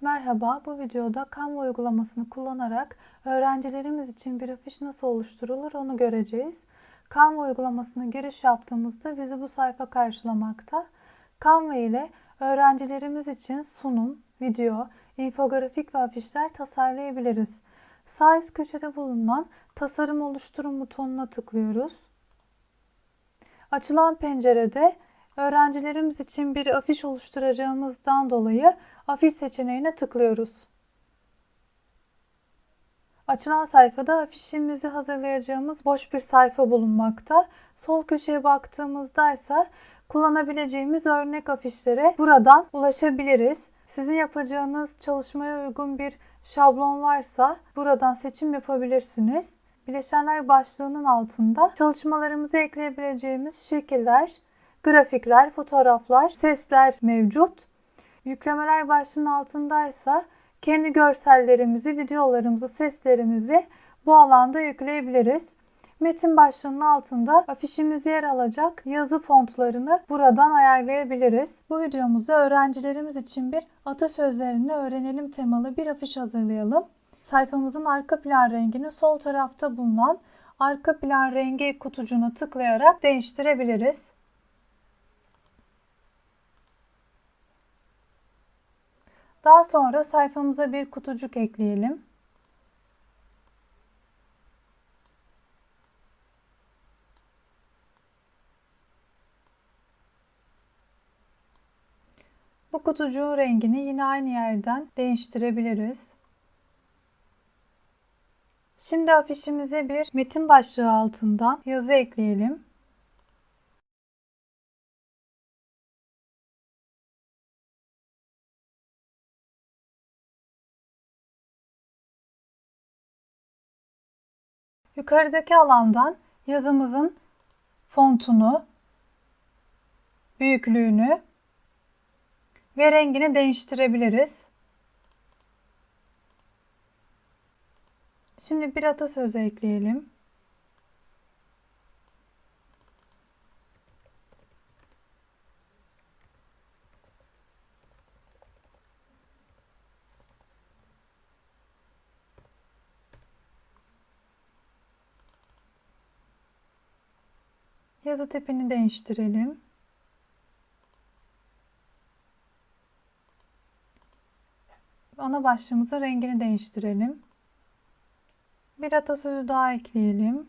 Merhaba, bu videoda Canva uygulamasını kullanarak öğrencilerimiz için bir afiş nasıl oluşturulur onu göreceğiz. Canva uygulamasına giriş yaptığımızda bizi bu sayfa karşılamakta. Canva ile öğrencilerimiz için sunum, video, infografik ve afişler tasarlayabiliriz. Sağ üst köşede bulunan tasarım oluşturun butonuna tıklıyoruz. Açılan pencerede öğrencilerimiz için bir afiş oluşturacağımızdan dolayı afiş seçeneğine tıklıyoruz. Açılan sayfada afişimizi hazırlayacağımız boş bir sayfa bulunmakta. Sol köşeye baktığımızda ise kullanabileceğimiz örnek afişlere buradan ulaşabiliriz. Sizin yapacağınız çalışmaya uygun bir şablon varsa buradan seçim yapabilirsiniz. Bileşenler başlığının altında çalışmalarımızı ekleyebileceğimiz şekiller, grafikler, fotoğraflar, sesler mevcut. Yüklemeler başlığının altındaysa kendi görsellerimizi, videolarımızı, seslerimizi bu alanda yükleyebiliriz. Metin başlığının altında afişimiz yer alacak yazı fontlarını buradan ayarlayabiliriz. Bu videomuzda öğrencilerimiz için bir atasözlerini öğrenelim temalı bir afiş hazırlayalım. Sayfamızın arka plan rengini sol tarafta bulunan arka plan rengi kutucuğuna tıklayarak değiştirebiliriz. Daha sonra sayfamıza bir kutucuk ekleyelim. Bu kutucuğun rengini yine aynı yerden değiştirebiliriz. Şimdi afişimize bir metin başlığı altından yazı ekleyelim. Yukarıdaki alandan yazımızın fontunu, büyüklüğünü ve rengini değiştirebiliriz. Şimdi bir atasözü ekleyelim. Yazı tipini değiştirelim. Ana başlığımızın rengini değiştirelim. Bir atasözü daha ekleyelim.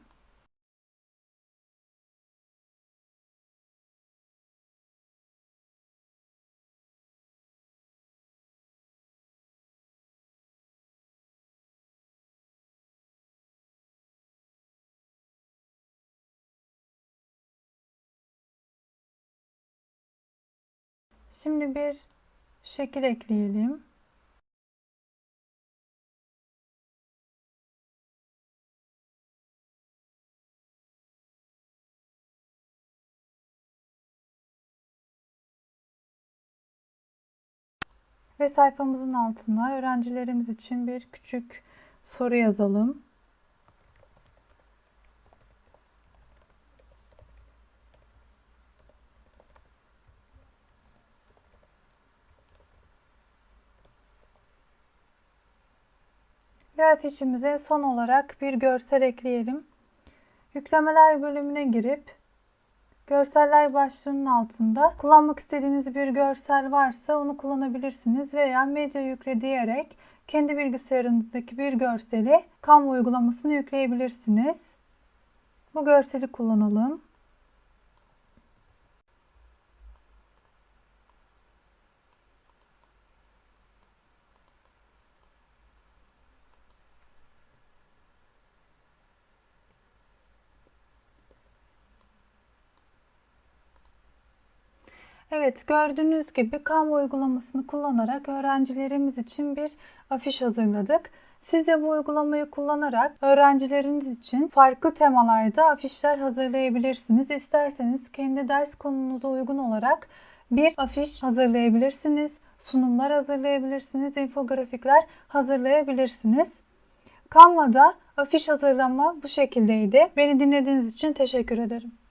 Şimdi bir şekil ekleyelim. Ve sayfamızın altına öğrencilerimiz için bir küçük soru yazalım. Ve afişimize son olarak bir görsel ekleyelim. Yüklemeler bölümüne girip Görseller başlığının altında kullanmak istediğiniz bir görsel varsa onu kullanabilirsiniz veya medya yükle diyerek kendi bilgisayarınızdaki bir görseli Canva uygulamasını yükleyebilirsiniz. Bu görseli kullanalım. Evet gördüğünüz gibi Canva uygulamasını kullanarak öğrencilerimiz için bir afiş hazırladık. Siz de bu uygulamayı kullanarak öğrencileriniz için farklı temalarda afişler hazırlayabilirsiniz. İsterseniz kendi ders konunuza uygun olarak bir afiş hazırlayabilirsiniz. Sunumlar hazırlayabilirsiniz. infografikler hazırlayabilirsiniz. Canva'da afiş hazırlama bu şekildeydi. Beni dinlediğiniz için teşekkür ederim.